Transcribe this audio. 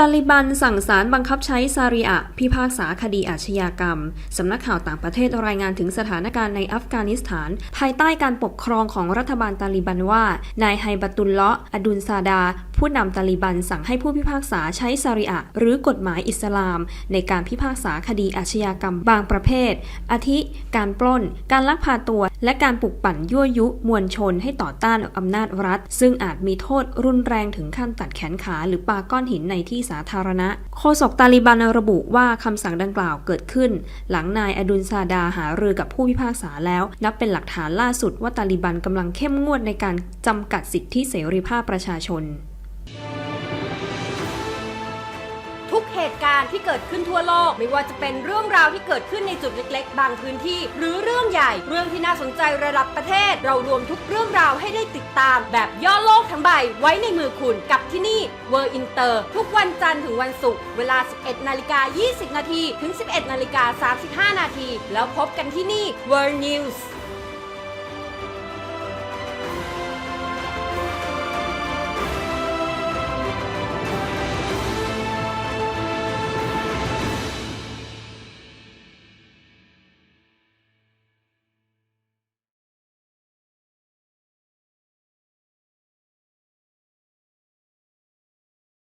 ตาลิบันสั่งศาลบังคับใช้ซาริอะพิพากษาคดีอาชญากรรม สำนักข่าวต่างประเทศรายงานถึงสถานการณ์ในอัฟกานิสถาน ภายใต้การปกครองของรัฐบาลตาลิบันว่า นายไฮบัตุลเลาะอดุลซาดา ผู้นำตาลิบันสั่งให้ผู้พิพากษาใช้ซาริอะหรือกฎหมายอิสลาม ในการพิพากษาคดีอาชญากรรมบางประเภท อาทิ การปล้น การลักพาตัว และการปลุกปั่นยั่วยุมวลชนให้ต่อต้านอำนาจรัฐ ซึ่งอาจมีโทษรุนแรงถึงขั้นตัดแขนขา หรือปาก้อนหินในที่สาธารณะ โฆษกตาลิบันระบุว่าคำสั่งดังกล่าวเกิดขึ้น หลังนายอดุลซาดาหารือกับผู้พิพากษาแล้ว นับเป็นหลักฐานล่าสุดว่าตาลิบันกำลังเข้มงวดในการจำกัดสิทธิเสรีภาพประชาชน เหตุการณ์ที่เกิดขึ้นทั่วโลก ไม่ว่าจะเป็นเรื่องราวที่เกิดขึ้นในจุดเล็กๆ บางพื้นที่ หรือเรื่องใหญ่เรื่องที่น่าสนใจระดับประเทศ เรารวมทุกเรื่องราวให้ได้ติดตาม แบบย่อโลกทั้งใบไว้ในมือคุณกับที่นี่ World Inter ทุกวันจันทร์ถึงวันศุกร์เวลา 11 นาฬิกา 20 นาทีถึง 11 นาฬิกา 35 นาทีแล้วพบกันที่นี่ World News